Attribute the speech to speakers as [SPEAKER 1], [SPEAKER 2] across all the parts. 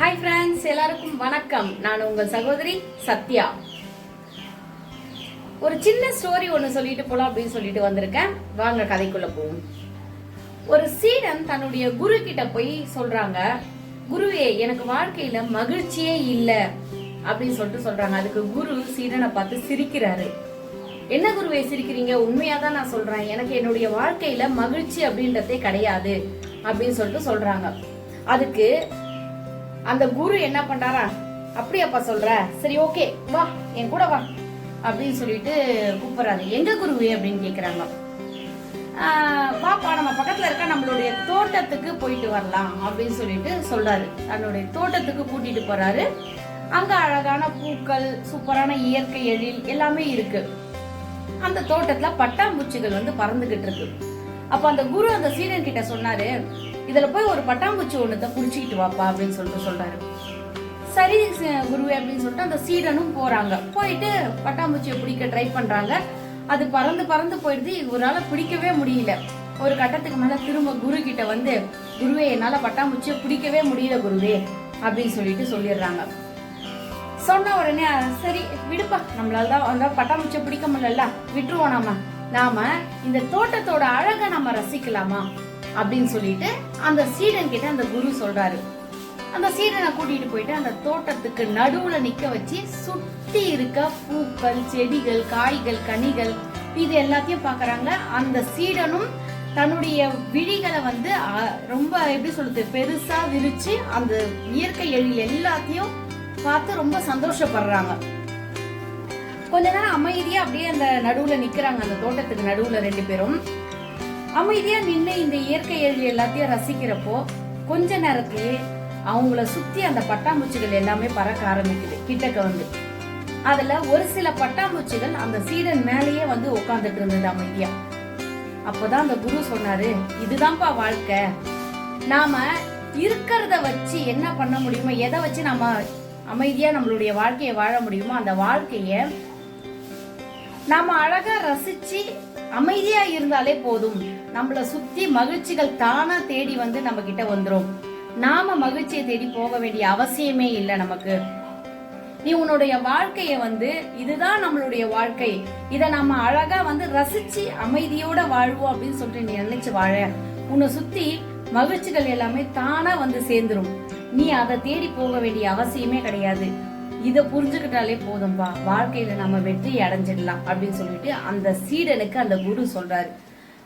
[SPEAKER 1] Hi friends எல்லாருக்கும் வணக்கம். நான் உங்கள் சகோதரி சத்யா. ஒரு சின்ன ஸ்டோரி ஒன்று சொல்லிட்டு போலாம் அப்படின்னு சொல்லிட்டு வந்திருக்கேன். வாங்க கதைக்குள்ள போவோம். ஒரு சீடன் தன்னுடைய குரு கிட்ட போய் சொல்றாங்க குருவே எனக்கு வாழ்க்கையில மகிழ்ச்சியே இல்லை. அப்படின்னு சொல்லிட்டு சொல்றாங்க. அதுக்கு குரு சீடனை பார்த்து சிரிக்கிறாரு. என்ன குருவே சிரிக்கிறீங்க? உண்மையா தான் நான் சொல்றேன். எனக்கு என்னுடைய வாழ்க்கையில மகிழ்ச்சி அப்படின்றதே கிடையாது. அப்படின்னு சொல்லிட்டு சொல்றாங்க. அதுக்கு அந்த குரு என்ன பண்றாரா? அப்படியாப்பா சொல்ற. சரி ஓகே வா என் கூட வா அப்படின்னு சொல்லிட்டு கூப்பிடுறாரு. எங்க குருவே? அப்படின்னு கேக்குறாங்க. பாப்பா நம்ம பக்கத்துல இருக்க நம்மளுடைய தோட்டத்துக்கு போயிட்டு வரலாம் அப்படின்னு சொல்லிட்டு சொல்றாரு. தன்னுடைய தோட்டத்துக்கு கூட்டிட்டு போறாரு. அங்க அழகான பூக்கள் சூப்பரான இயற்கை எழில் எல்லாமே இருக்கு. அந்த தோட்டத்துல பட்டாம்பூச்சிகள் வந்து பறந்துகிட்டு இருக்கு. அப்ப அந்த குரு அந்த சீடன் கிட்ட சொன்னாரு இதுல போய் ஒரு பட்டாம்பூச்சி ஒண்ணுத்தை பிடிச்சிக்கிட்டு வாப்பா அப்படின்னு சொல்லிட்டு சொல்றாரு சரி குருவே அப்படின்னு சொல்லிட்டு அந்த சீடனும் போறாங்க போயிட்டு பட்டாம்பூச்சியை பிடிக்க ட்ரை பண்றாங்க அது பறந்து பறந்து போயிடுது. இவரால பிடிக்கவே முடியல. ஒரு கட்டத்துக்கு மேல திரும்ப குரு கிட்ட வந்து குருவே என்னால பட்டாம்பூச்சியை பிடிக்கவே முடியல குருவே அப்படின்னு சொல்லிட்டு சொல்லிடுறாங்க. சொன்ன உடனே சரி விடுப்பா. நம்மளால தான் அந்த பட்டாம்பூச்சியை பிடிக்க முடியல விட்டுருவோம் நாம. நாம இந்த தோட்டத்தோட அழகை நம்ம ரசிக்கலாமா? அப்படின்னு சொல்லிட்டு அந்த சீடன் கிட்ட அந்த குரு சொல்றாரு. அந்த சீடனை கூட்டிட்டு போயிட்டு அந்த தோட்டத்துக்கு நடுவுல நிக்க வச்சு சுத்தி இருக்க பூக்கள் செடிகள் காய்கள் கனிகள் இது எல்லாத்தையும் பாக்குறாங்க. அந்த சீடனும் தன்னுடைய விழிகளை வந்து அஹ், ரொம்ப எப்படி சொல்றது பெருசா விரிச்சு அந்த இயற்கை எழில் எல்லாத்தையும் பார்த்து ரொம்ப சந்தோஷப்படுறாங்க. கொஞ்ச நேரம் அமைதியா அப்படியே அந்த நடுவுல நிக்கிறாங்க. அந்த தோட்டத்துக்கு நடுவுல ரெண்டு பேரும். அமைதியா நின்று இந்த இயற்கை எழில் எல்லாத்தையும் ரசிக்கிறப்போ கொஞ்ச நேரத்திலேயே அவங்கள சுத்தி அந்த பட்டாம்பூச்சிகள் எல்லாமே பறக்க ஆரம்பிக்குது கிட்டக்க வந்து. அதுல ஒரு சில பட்டாம்பூச்சிகள் அந்த சீடன் மேலேயே வந்து உட்காந்துட்டு இருந்தது அமைதியா. அப்போதான் அந்த குரு சொன்னாரு இதுதான்ப்பா வாழ்க்கை. நாம இருக்கிறத வச்சு என்ன பண்ண முடியுமோ எதை வச்சு நம்ம அமைதியா நம்மளுடைய வாழ்க்கையை வாழ முடியுமோ அந்த வாழ்க்கைய நாம அழகா ரசிச்சு அமைதியா இருந்தாலே போதும். நம்மள சுத்தி மகிழ்ச்சிகள் தானா தேடி வந்து நம்ம கிட்ட வந்துரும். நாம மகிழ்ச்சியை தேடி போக வேண்டிய அவசியமே இல்லை நமக்கு. நீ உன்னுடைய வாழ்க்கைய வந்து இதுதான் நம்மளுடைய வாழ்க்கை. இத நம்ம அழகா வந்து ரசிச்சு அமைதியோட வாழ்வோம் அப்படின்னு சொல்லிட்டு நீ நினைச்சு வாழ. உன்னை சுத்தி மகிழ்ச்சிகள் எல்லாமே தானா வந்து சேர்ந்துரும். நீ அதை தேடி போக வேண்டிய அவசியமே கிடையாது. இதை புரிஞ்சுக்கிட்டாலே போதும்பா. வாழ்க்கையில நம்ம வெற்றி அடைஞ்சிடலாம் அப்படின்னு சொல்லிட்டு அந்த சீடனுக்கு அந்த குரு சொல்றாரு.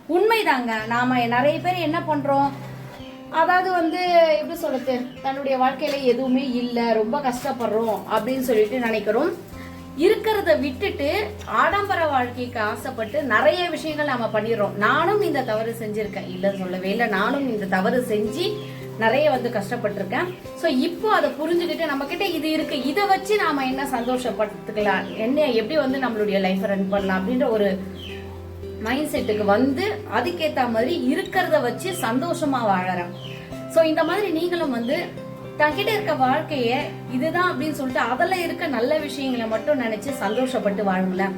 [SPEAKER 1] உண்மைதாங்க. நாம நிறைய பேர் என்ன பண்றோம்? அதாவது வந்து எப்படி சொல்றது? தன்னுடைய வாழ்க்கையில எதுவுமே இல்லை ரொம்ப கஷ்டப்படுறோம் அப்படின்னு சொல்லிட்டு நினைக்கிறோம். இருக்கிறத விட்டுட்டு ஆடம்பர வாழ்க்கைக்கு ஆசைப்பட்டு நிறைய விஷயங்கள் நாம பண்ணிடுறோம். நானும் இந்த தவறு செஞ்சிருக்கேன். இல்லைன்னு சொல்லவே இல்லை. நானும் இந்த தவறு செஞ்சு நிறைய வந்து கஷ்டப்பட்டிருக்கேன். ஸோ இப்போ அதை புரிஞ்சுக்கிட்டு நம்ம கிட்ட இது இருக்கு. இதை வச்சு நாம என்ன சந்தோஷப்பட்டுக்கலாம்? என்ன எப்படி வந்து நம்மளுடைய லைஃப் ரன் பண்ணலாம்? அப்படின்ற ஒரு மைண்ட் செட்டுக்கு வந்து அதுக்கேத்த மாதிரி இருக்கிறத வச்சு சந்தோஷமா வாழறேன். ஸோ இந்த மாதிரி நீங்களும் வந்து தங்கிட்ட இருக்க வாழ்க்கைய இதுதான் அப்படின்னு சொல்லிட்டு அதில் இருக்க நல்ல விஷயங்களை மட்டும் நினைச்சு சந்தோஷப்பட்டு வாழுங்களேன்.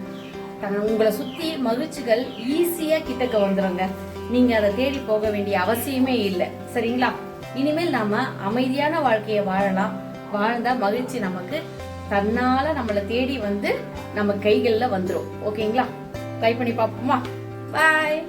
[SPEAKER 1] உங்களை சுத்தி மகிழ்ச்சிகள் ஈஸியா கிட்டக்க வந்துருங்க. நீங்க அதை தேடி போக வேண்டிய அவசியமே இல்லை. சரிங்களா? இனிமேல் நாம அமைதியான வாழ்க்கையை வாழலாம். வாழ்ந்தா மகிழ்ச்சி நமக்கு. தன்னால நம்மளை தேடி வந்து நம்ம கைகள்ல வந்துரும். ஓகேங்களா? ட்ரை பண்ணி பார்ப்போமா? பாய்